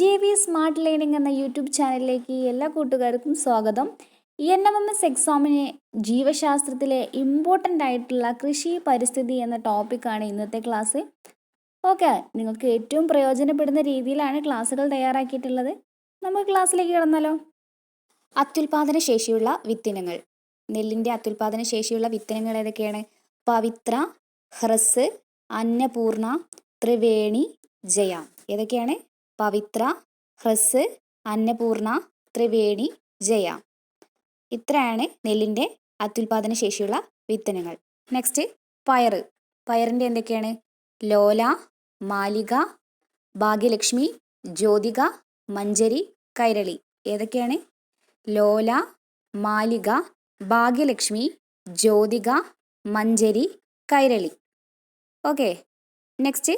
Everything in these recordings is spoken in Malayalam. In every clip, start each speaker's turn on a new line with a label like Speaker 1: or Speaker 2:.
Speaker 1: ജെ വി സ്മാർട്ട് ലേണിംഗ് എന്ന യൂട്യൂബ് ചാനലിലേക്ക് എല്ലാ കൂട്ടുകാർക്കും സ്വാഗതം. എൻ എം എം എസ് എക്സാമിന് ജീവശാസ്ത്രത്തിലെ ഇമ്പോർട്ടന്റ് ആയിട്ടുള്ള കൃഷി പരിസ്ഥിതി എന്ന ടോപ്പിക്കാണ് ഇന്നത്തെ ക്ലാസ് ഓക്കെ നിങ്ങൾക്ക് ഏറ്റവും പ്രയോജനപ്പെടുന്ന രീതിയിലാണ് ക്ലാസ്സുകൾ തയ്യാറാക്കിയിട്ടുള്ളത്. നമുക്ക് ക്ലാസ്സിലേക്ക് കിടന്നാലോ? അത്യുൽപാദന ശേഷിയുള്ള വിത്തിനങ്ങൾ. നെല്ലിന്റെ അത്യുൽപാദന ശേഷിയുള്ള വിത്തിനങ്ങൾ ഏതൊക്കെയാണ്? പവിത്ര ഹ്രസ് അന്നപൂർണ ത്രിവേണി ജയ. ഏതൊക്കെയാണ്? പവിത്ര ഹ്രസ് അന്നപൂർണ ത്രിവേണി ജയ. ഇത്രയാണ് നെല്ലിന്റെ അത്യുൽപാദന ശേഷിയുള്ള വിത്തനങ്ങൾ നെക്സ്റ്റ് പയർ പയറിന്റെ എന്തൊക്കെയാണ്? ലോല മാലിക ഭാഗ്യലക്ഷ്മി ജ്യോതിക മഞ്ചരി കൈരളി. ഏതൊക്കെയാണ്? ലോല മാലിക ഭാഗ്യലക്ഷ്മി ജ്യോതിക മഞ്ചരി കൈരളി. ഓക്കെ നെക്സ്റ്റ്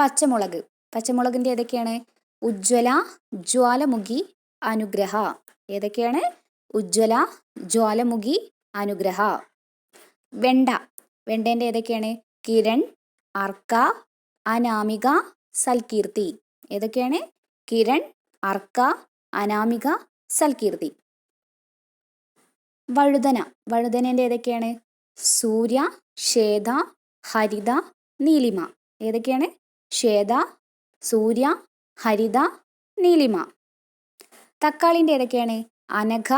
Speaker 1: പച്ചമുളക്. പച്ചമുളകിന്റെ ഏതൊക്കെയാണ്? ഉജ്ജ്വല ജ്വാലമുഖി അനുഗ്രഹ. ഏതൊക്കെയാണ്? ഉജ്ജ്വല ജ്വാലമുഖി അനുഗ്രഹ. വെണ്ട. വെണ്ടേന്റെ ഏതൊക്കെയാണ്? കിരൺ അർക്ക അനാമിക സൽകീർത്തി. ഏതൊക്കെയാണ്? കിരൺ അർക്ക അനാമിക സൽകീർത്തി. വഴുതന. വഴുതനേന്റെ ഏതൊക്കെയാണ്? സൂര്യ ശ്വേത ഹരിത നീലിമ. ഏതൊക്കെയാണ്? ശ്വേത സൂര്യ ഹരിത നീലിമ. തക്കാളിന്റെ ഏതൊക്കെയാണ്? അനഘ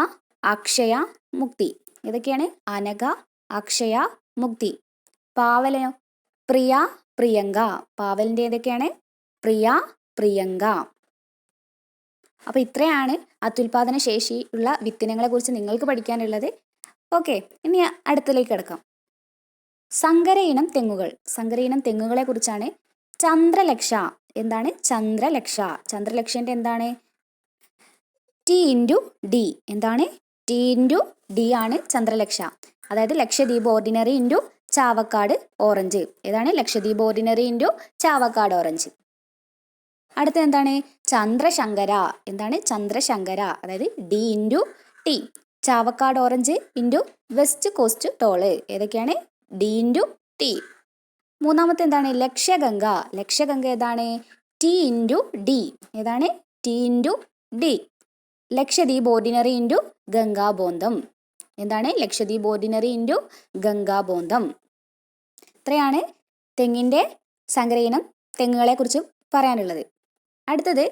Speaker 1: അക്ഷയ മുക്തി. ഏതൊക്കെയാണ്? അനഘ അക്ഷയ മുക്തി. പാവലനോ? പ്രിയ പ്രിയങ്ക. പാവലിന്റെ ഏതൊക്കെയാണ്? പ്രിയ പ്രിയങ്ക. അപ്പോൾ ഇത്രയാണ് അത്യുൽപാദന ശേഷിയുള്ള വിത്തിനങ്ങളെക്കുറിച്ച് നിങ്ങൾക്ക് പഠിക്കാനുള്ളത്. ഓക്കെ ഇനി അടുത്തിലേക്ക് കിടക്കാം. സങ്കര ഇനം തെങ്ങുകൾ. സങ്കര ഇനം തെങ്ങുകളെ കുറിച്ചാണ് ചന്ദ്രലക്ഷ. എന്താണ്? ചന്ദ്രലക്ഷ. ചന്ദ്രലക്ഷന്റെ എന്താണ്? ടി ഇന്റു ഡി എന്താണ്? ടി ഇന്റു ഡി ആണ് ചന്ദ്രലക്ഷ. അതായത് Lakshadweep ordinary into Chavakkad orange ഏതാണ്? Lakshadweep ordinary into Chavakkad orange അടുത്ത എന്താണ്? ചന്ദ്രശങ്കര. എന്താണ്? ചന്ദ്രശങ്കര. അതായത് D into T Chavakkad orange into west coast tall ഏതൊക്കെയാണ്? ഡി ഇന്റു ടി മൂന്നാമത്തെ എന്താണ് ലക്ഷ്യഗംഗ. ലക്ഷ്യഗംഗ ഏതാണ്? ടി ഇന്റു ഡി ഏതാണ്? T into D Lakshadweep ordinary into Gangabondam എന്താണ്? ലക്ഷദ്വീപ് ഓർഡിനറി ഇന്റു ഗംഗാബോന്തം ഇത്രയാണ് തെങ്ങിന്റെ സംഗ്രഹീനം തെങ്ങുകളെ കുറിച്ച് പറയാനുള്ളത്. അടുത്തത്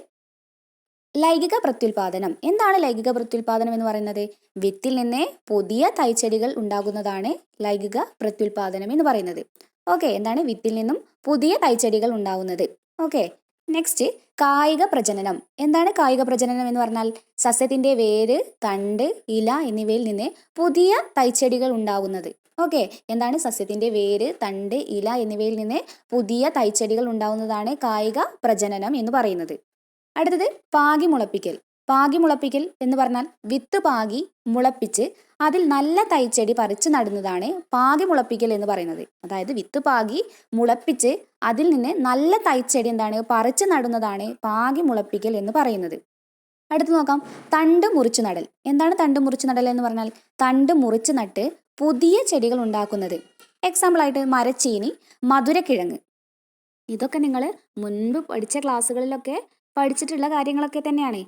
Speaker 1: ലൈംഗിക പ്രത്യുൽപാദനം. എന്താണ് ലൈംഗിക പ്രത്യുൽപാദനം എന്ന് പറയുന്നത്? വിത്തിൽ നിന്ന് പുതിയ തൈച്ചെടികൾ ഉണ്ടാകുന്നതാണ് ലൈംഗിക പ്രത്യുൽപാദനം എന്ന് പറയുന്നത്. ഓക്കെ എന്താണ് വിത്തിൽ നിന്നും പുതിയ തൈച്ചെടികൾ ഉണ്ടാവുന്നത്? ഓക്കെ നെക്സ്റ്റ് കായിക പ്രജനനം. എന്താണ് കായിക പ്രജനനം എന്ന് പറഞ്ഞാൽ? സസ്യത്തിന്റെ വേര് തണ്ട് ഇല എന്നിവയിൽ നിന്ന് പുതിയ തൈച്ചെടികൾ ഉണ്ടാകുന്നത് ഓക്കെ എന്താണ് സസ്യത്തിന്റെ വേര് തണ്ട് ഇല എന്നിവയിൽ നിന്ന് പുതിയ തൈച്ചെടികൾ ഉണ്ടാവുന്നതാണ് കായിക പ്രജനനം എന്ന് പറയുന്നത്. അടുത്തത് പാകി മുളപ്പിക്കൽ. പാകി മുളപ്പിക്കൽ എന്ന് പറഞ്ഞാൽ വിത്ത് പാകി മുളപ്പിച്ച് അതിൽ നല്ല തൈച്ചെടി പറിച്ചു നടുന്നതാണ് പാകി മുളപ്പിക്കൽ എന്ന് പറയുന്നത്. അതായത് വിത്ത് പാകി മുളപ്പിച്ച് അതിൽ നിന്ന് നല്ല തൈച്ചെടി എന്താണ് പറിച്ചു നടുന്നതാണ് പാകി മുളപ്പിക്കൽ എന്ന് പറയുന്നത്. അടുത്ത് നോക്കാം. തണ്ട് മുറിച്ചു നടൽ. എന്താണ് തണ്ട് മുറിച്ചു നടൽ എന്ന് പറഞ്ഞാൽ? തണ്ട് മുറിച്ചു നട്ട് പുതിയ ചെടികൾ ഉണ്ടാക്കുന്നത്. എക്സാമ്പിൾ ആയിട്ട് മരച്ചീനി മധുരക്കിഴങ്ങ്. ഇതൊക്കെ നിങ്ങൾ മുൻപ് പഠിച്ച ക്ലാസ്സുകളിലൊക്കെ പഠിച്ചിട്ടുള്ള കാര്യങ്ങളൊക്കെ തന്നെയാണ്.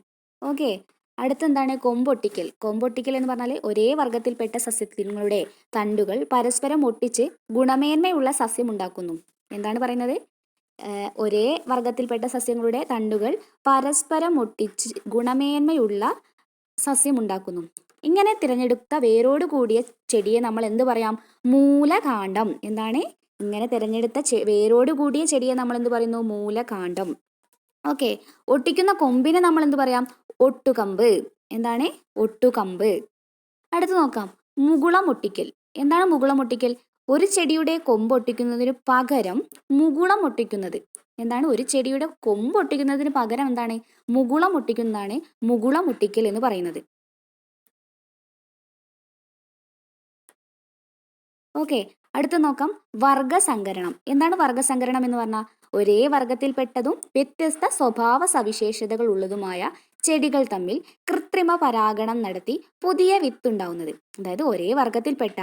Speaker 1: ഓക്കെ. അടുത്തെന്താണ്? കൊമ്പൊട്ടിക്കൽ. കൊമ്പൊട്ടിക്കൽ എന്ന് പറഞ്ഞാൽ ഒരേ വർഗത്തിൽപ്പെട്ട സസ്യങ്ങളുടെ തണ്ടുകൾ പരസ്പരം ഒട്ടിച്ച് ഗുണമേന്മയുള്ള സസ്യം ഉണ്ടാക്കുന്നു എന്താണ് പറയുന്നത്? ഒരേ വർഗത്തിൽപ്പെട്ട സസ്യങ്ങളുടെ തണ്ടുകൾ പരസ്പരം ഒട്ടിച്ച് ഗുണമേന്മയുള്ള സസ്യം ഉണ്ടാക്കുന്നു ഇങ്ങനെ തിരഞ്ഞെടുത്ത വേരോട് കൂടിയ ചെടിയെ നമ്മൾ എന്ത് പറയാം? മൂലകാന്ഡം. എന്താണ്? ഇങ്ങനെ തിരഞ്ഞെടുത്ത വേരോട് കൂടിയ ചെടിയെ നമ്മൾ എന്ത് പറയുന്നു? മൂലകാന്ഡം. ഓക്കെ. ഒട്ടിക്കുന്ന കൊമ്പിനെ നമ്മൾ എന്ത് പറയാം? ഒട്ടുകമ്പ്. എന്താണ്? ഒട്ടുകമ്പ്. അടുത്ത് നോക്കാം. മുകുളം ഒട്ടിക്കൽ എന്താണ് മുകുളം ഒട്ടിക്കൽ ഒരു ചെടിയുടെ കൊമ്പ് ഒട്ടിക്കുന്നതിന് പകരം മുകുളം ഒട്ടിക്കുന്നത് എന്താണ്? ഒരു ചെടിയുടെ കൊമ്പ് ഒട്ടിക്കുന്നതിന് പകരം എന്താണ്? മുകുളം ഒട്ടിക്കുന്നതാണ് മുകുളം ഒട്ടിക്കൽ എന്ന് പറയുന്നത്. ഓക്കെ. അടുത്ത് നോക്കാം. വർഗസങ്കരണം. എന്താണ് വർഗസങ്കരണം എന്ന് പറഞ്ഞാൽ? ഒരേ വർഗത്തിൽപ്പെട്ടതും വ്യത്യസ്ത സ്വഭാവ സവിശേഷതകൾ ഉള്ളതുമായ ചെടികൾ തമ്മിൽ കൃത്രിമ പരാഗണം നടത്തി പുതിയ വിത്തുണ്ടാവുന്നത്. അതായത് ഒരേ വർഗത്തിൽപ്പെട്ട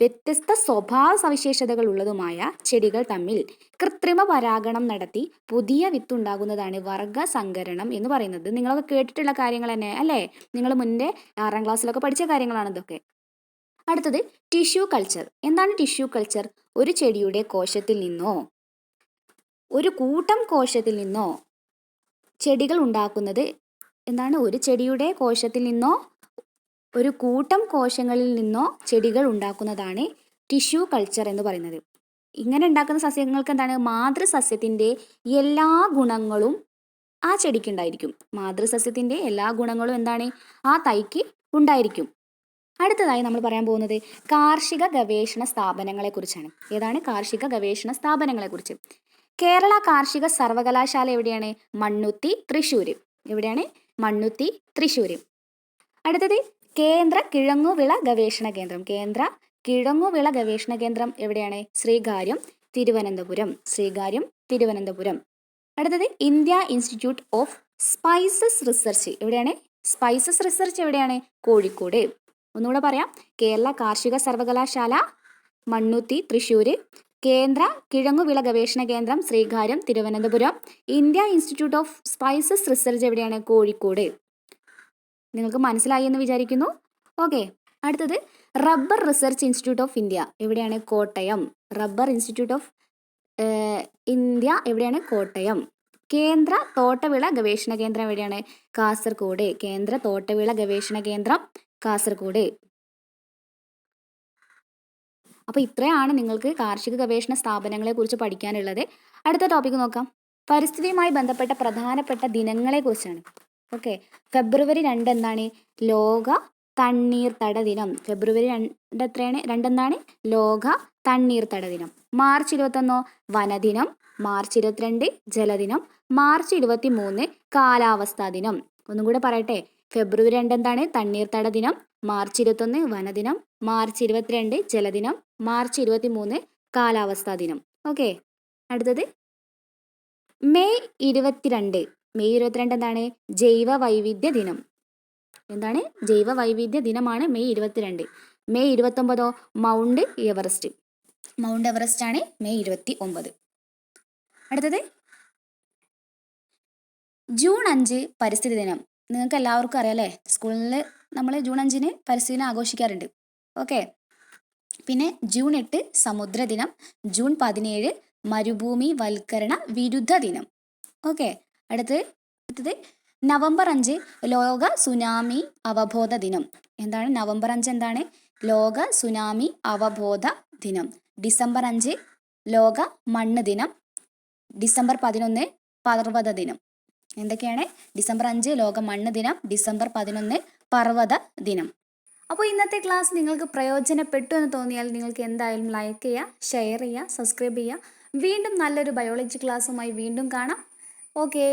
Speaker 1: വ്യത്യസ്ത സ്വഭാവ സവിശേഷതകൾ ഉള്ളതുമായ ചെടികൾ തമ്മിൽ കൃത്രിമ പരാഗണം നടത്തി പുതിയ വിത്തുണ്ടാകുന്നതാണ് വർഗസങ്കരണം എന്ന് പറയുന്നത്. നിങ്ങളൊക്കെ കേട്ടിട്ടുള്ള കാര്യങ്ങൾ തന്നെ അല്ലേ? നിങ്ങൾ മുന്നേ ആറാം ക്ലാസ്സിലൊക്കെ പഠിച്ച കാര്യങ്ങളാണ് ഇതൊക്കെ. അടുത്തത് ടിഷ്യൂ കൾച്ചർ. എന്താണ് ടിഷ്യൂ കൾച്ചർ? ഒരു ചെടിയുടെ കോശത്തിൽ നിന്നോ ഒരു കൂട്ടം കോശത്തിൽ നിന്നോ ചെടികൾ ഉണ്ടാക്കുന്നത് എന്താണ് ഒരു ചെടിയുടെ കോശത്തിൽ നിന്നോ ഒരു കൂട്ടം കോശങ്ങളിൽ നിന്നോ ചെടികൾ ഉണ്ടാക്കുന്നതാണ് ടിഷ്യൂ കൾച്ചർ എന്ന് പറയുന്നത്. ഇങ്ങനെ ഉണ്ടാക്കുന്ന സസ്യങ്ങൾക്ക് എന്താണ്? മാതൃസസ്യത്തിന്റെ എല്ലാ ഗുണങ്ങളും ആ ചെടിക്ക് ഉണ്ടായിരിക്കും. മാതൃസസ്യത്തിന്റെ എല്ലാ ഗുണങ്ങളും എന്താണ്? ആ തൈക്ക് ഉണ്ടായിരിക്കും. അടുത്തതായി നമ്മൾ പറയാൻ പോകുന്നത് കാർഷിക ഗവേഷണ സ്ഥാപനങ്ങളെക്കുറിച്ചാണ് ഏതാണ് കാർഷിക ഗവേഷണ സ്ഥാപനങ്ങളെക്കുറിച്ച് കേരള കാർഷിക സർവകലാശാല എവിടെയാണ്? മണ്ണുത്തി തൃശ്ശൂർ എവിടെയാണ്? മണ്ണുത്തി തൃശ്ശൂർ അടുത്തത് കേന്ദ്ര കിഴങ്ങുവിള ഗവേഷണ കേന്ദ്രം. കേന്ദ്ര കിഴങ്ങുവിള ഗവേഷണ കേന്ദ്രം എവിടെയാണ്? ശ്രീകാര്യം തിരുവനന്തപുരം. ശ്രീകാര്യം തിരുവനന്തപുരം. അടുത്തത് India institute of spices research. എവിടെയാണ്? സ്പൈസസ് റിസർച്ച് എവിടെയാണ്? കോഴിക്കോട്. ഒന്നുകൂടെ പറയാം. കേരള കാർഷിക സർവകലാശാല മണ്ണുത്തി തൃശ്ശൂർ കേന്ദ്ര കിഴങ്ങുവിള ഗവേഷണ കേന്ദ്രം Sreekaryam Thiruvananthapuram. India institute of spices research എവിടെയാണ്? കോഴിക്കോട്. നിങ്ങൾക്ക് മനസ്സിലായി എന്ന് വിചാരിക്കുന്നു? ഓക്കെ. അടുത്തത് rubber research institute of India. എവിടെയാണ്? Kottayam. Rubber institute of India. എവിടെയാണ്? കോട്ടയം. കേന്ദ്ര തോട്ടവിള ഗവേഷണ കേന്ദ്രം എവിടെയാണ്? കാസർഗോഡ്. കേന്ദ്ര തോട്ടവിള ഗവേഷണ കേന്ദ്രം കാസർഗോഡ്. അപ്പോൾ ഇത്രയാണ് നിങ്ങൾക്ക് കാർഷിക ഗവേഷണ സ്ഥാപനങ്ങളെ കുറിച്ച് പഠിക്കാനുള്ളത്. അടുത്ത ടോപ്പിക്ക് നോക്കാം. പരിസ്ഥിതിയുമായി ബന്ധപ്പെട്ട പ്രധാനപ്പെട്ട ദിനങ്ങളെ കുറിച്ചാണ് ഓക്കെ ഫെബ്രുവരി രണ്ട് എന്താണ്? ലോക തണ്ണീർത്തട ദിനം. ഫെബ്രുവരി രണ്ട് എത്രയാണ്? രണ്ടെന്താണ് ലോക തണ്ണീർത്തട ദിനം. മാർച്ച് ഇരുപത്തൊന്നോ? വനദിനം. മാർച്ച് ഇരുപത്തിരണ്ട് ജലദിനം. മാർച്ച് ഇരുപത്തി മൂന്ന് കാലാവസ്ഥാ ദിനം. ഒന്നും കൂടെ പറയട്ടെ. ഫെബ്രുവരി രണ്ട് എന്താണ്? തണ്ണീർത്തട ദിനം. മാർച്ച് ഇരുപത്തൊന്ന് വനദിനം മാർച്ച് ഇരുപത്തിരണ്ട് ജലദിനം മാർച്ച് ഇരുപത്തി മൂന്ന് കാലാവസ്ഥാ ദിനം. ഓക്കെ. അടുത്തത്. മെയ് ഇരുപത്തിരണ്ട്. മെയ് ഇരുപത്തിരണ്ട് എന്താണ്? ജൈവ വൈവിധ്യ ദിനം. എന്താണ്? ജൈവ വൈവിധ്യ ദിനമാണ് മെയ് ഇരുപത്തിരണ്ട്. May ഇരുപത്തൊമ്പതോ? Mount Everest. Mount Everest ആണ് മെയ് ഇരുപത്തി ഒമ്പത് അടുത്തത്. ജൂൺ അഞ്ച് പരിസ്ഥിതി ദിനം. നിങ്ങൾക്ക് എല്ലാവർക്കും അറിയാം അല്ലേ? സ്കൂളിൽ നമ്മൾ ജൂൺ അഞ്ചിന് പരിസ്ഥിതി ആഘോഷിക്കാറുണ്ട്. ഓക്കെ. പിന്നെ ജൂൺ എട്ട് സമുദ്ര ദിനം ജൂൺ പതിനേഴ് മരുഭൂമി വൽക്കരണ വിരുദ്ധ ദിനം. ഓക്കെ. അടുത്ത് അടുത്തത് നവംബർ അഞ്ച് ലോക സുനാമി അവബോധ ദിനം. എന്താണ് നവംബർ അഞ്ച് എന്താണ്? ലോക സുനാമി അവബോധ ദിനം. ഡിസംബർ അഞ്ച് ലോക മണ്ണ് ദിനം. ഡിസംബർ പതിനൊന്ന് പർവത ദിനം. എന്തൊക്കെയാണ്? ഡിസംബർ അഞ്ച് ലോക മണ്ണ് ദിനം ഡിസംബർ പതിനൊന്ന് പർവത ദിനം. അപ്പോൾ ഇന്നത്തെ ക്ലാസ് നിങ്ങൾക്ക് പ്രയോജനപ്പെട്ടു എന്ന് തോന്നിയാൽ നിങ്ങൾക്ക് എന്തായാലും ലൈക്ക് ചെയ്യുക ഷെയർ ചെയ്യുക സബ്സ്ക്രൈബ് ചെയ്യുക വീണ്ടും നല്ലൊരു ബയോളജി ക്ലാസ്സുമായി വീണ്ടും കാണാം. ഓക്കെ